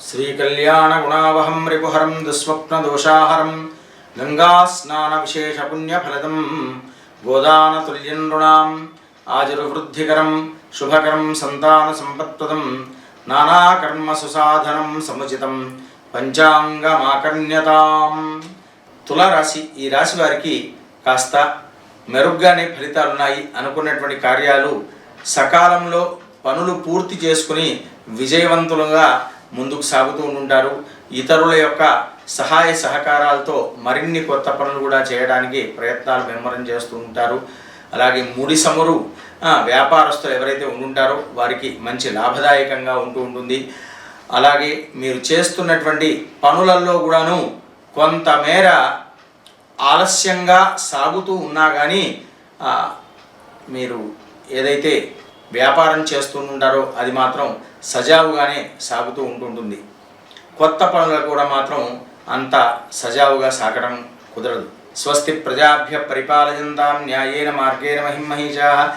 శ్రీకళ్యాణగుణావహం రిపుహరం దుస్వప్నదోషాహరం గంగాస్నానవిశేషపుణ్యఫలదం గోదానతుల్యం నృణాం ఆజుర్వృద్ధికరం శుభకరం సంతానసంపత్ప్రదం నానాకర్మసుసాధనం సముచితం పంచాంగమాకర్ణ్యతాం. తులారాశి ఈ రాశి వారికి కాస్త మెరుగ్గానే ఫలితాలు ఉన్నాయి అనుకున్నటువంటి కార్యాలు సకాలంలో పనులు పూర్తి చేసుకుని విజయవంతులుగా ముందుకు సాగుతూ ఉంటారు ఇతరుల యొక్క సహాయ సహకారాలతో మరిన్ని కొత్త పనులు కూడా చేయడానికి ప్రయత్నాలు ముమ్మరం చేస్తూ ఉంటారు. అలాగే ముడి సమురు వ్యాపారస్తులు ఎవరైతే ఉంటుంటారో వారికి మంచి లాభదాయకంగా ఉంటూ ఉంటుంది. అలాగే మీరు చేస్తున్నటువంటి పనులలో కూడాను కొంతమేర ఆలస్యంగా సాగుతూ ఉన్నా కానీ మీరు ఏదైతే వ్యాపారం చేస్తూ ఉంటారో అది మాత్రం సజావుగానే సాగుతూ ఉంటుంటుంది. కొత్త పనులు కూడా మాత్రం అంత సజావుగా సాగడం కుదరదు. స్వస్తి ప్రజాభ్య పరిపాలయంతాం న్యాయేన మార్గేణ మహిమహీజా